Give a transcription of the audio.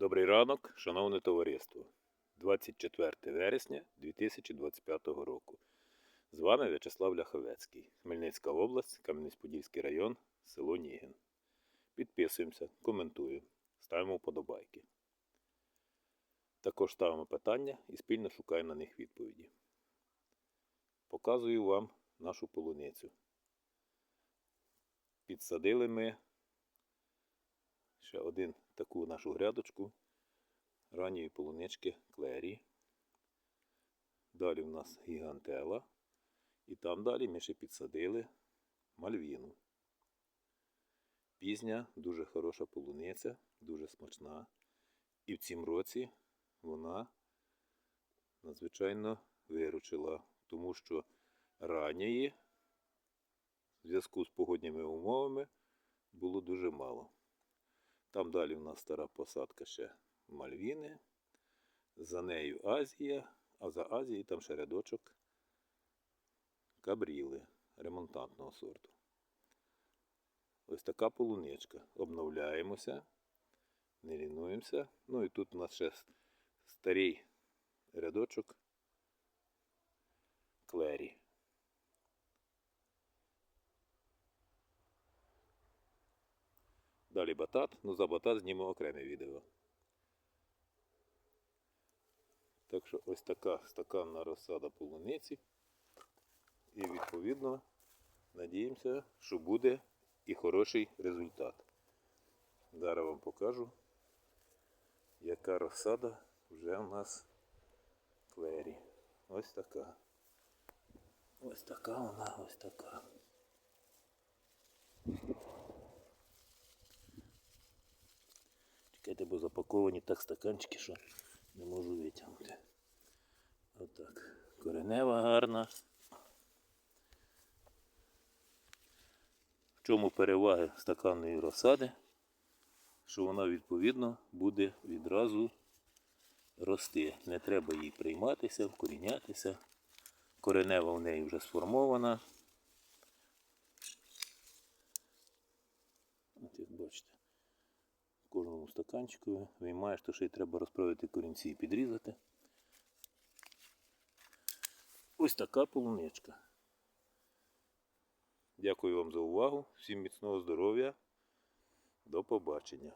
Добрий ранок, шановне товариство. 24 вересня 2025 року. З вами В'ячеслав Ляховецький, Хмельницька область, Кам'янець-Подільський район, село Нігін. Підписуємося, коментуємо, ставимо вподобайки. Також ставимо питання і спільно шукаємо на них відповіді. Показую вам нашу полуницю. Підсадили ми ще один таку нашу грядочку ранньої полунички клері. Далі в нас гігантела. І там далі ми ще підсадили мальвіну. Пізня, дуже хороша полуниця, дуже смачна. І в цім році вона надзвичайно виручила, тому що ранньої в зв'язку з погодніми умовами було дуже мало. Там далі в нас стара посадка ще Мальвіни, за нею Азія, а за Азією там ще рядочок кабріли ремонтантного сорту. Ось така полуничка. Обновляємося, не лінуємося. Ну і тут у нас ще старий рядочок клері. Далі батат, ну за батат знімемо окреме відео. Так що ось така стаканна розсада полуниці. І відповідно надіємося, що буде і хороший результат. Зараз вам покажу, яка розсада вже у нас клері. Ось така. Ось така вона, ось така. Чекайте, бо запаковані так стаканчики, що не можу витягнути. Отак. Коренева гарна. В чому переваги стаканної розсади? Що вона відповідно буде відразу рости. Не треба їй прийматися, вкорінятися. Коренева в неї вже сформована. От як бачите кожному стаканчику виймаєш, то ще й треба розправити корінці і підрізати. Ось така полуничка. Дякую вам за увагу. Всім міцного здоров'я. До побачення.